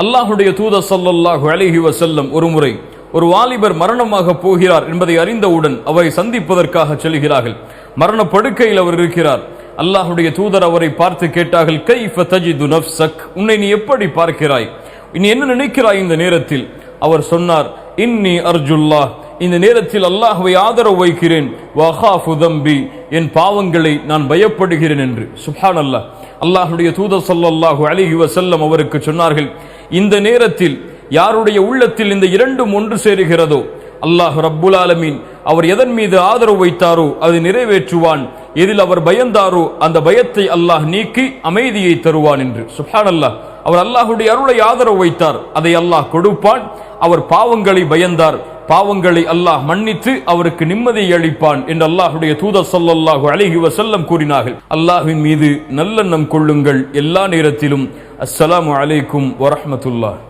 அல்லாஹுடைய தூத ஸல்லல்லாஹு அலைஹி வஸல்லம் ஒருமுறை ஒரு வாலிபர் மரணமாக போகிறார் என்பதை அறிந்தவுடன் அவரை சந்திப்பதற்காக செல்கிறார்கள். மரண படுக்கையில் அவர் இருக்கிறார். அல்லாஹுடைய தூதர் அவரை பார்த்து கேட்டார்கள் கைஃப தஜிது சக் உன்னை நீ எப்படி பார்க்கிறாய்? நீ என்ன நினைக்கிறாய்? இந்த நேரத்தில் அவர் சொன்னார் இன்னி அர்ஜுல்லா இந்த நேரத்தில் அல்லாஹுவை ஆதரவு வைக்கிறேன். வஹாஃபு தம்பி என் பாவங்களை நான் பயப்படுகிறேன் என்று. சுஹான் அல்லா அல்லாஹுடைய தூதர் ஸல்லல்லாஹு அலிஹி வசல்லம் அவருக்கு சொன்னார்கள் இந்த நேரத்தில் யாருடைய உள்ளத்தில் இந்த இரண்டும் ஒன்று சேருகிறதோ அல்லாஹ் ரப்புல் ஆலமீன் அவர் எதன் மீது ஆதரவு வைத்தாரோ அது நிறைவேற்றுவான். எதில் அவர் பயந்தாரோ அந்த பயத்தை அல்லாஹ் நீக்கி அமைதியை தருவான் என்று. சுஹான் அல்லாஹ் அவர் அல்லாஹுடைய அருளை ஆதரவு வைத்தார். அதை அல்லாஹ் கொடுப்பான். அவர் பாவங்களை பயந்தார். பாவங்களை அல்லாஹ் மன்னித்து அவருக்கு நிம்மதியை அளிப்பான் என்று அல்லாஹுடைய தூதர் ஸல்லல்லாஹு அலைஹி வசல்லம் கூறினார்கள். அல்லாஹ்வின் மீது நல்லெண்ணம் கொள்ளுங்கள். எல்லா நேரத்திலும் அஸ்ஸலாமு அலைக்கும் வரஹ்மத்துல்லாஹ்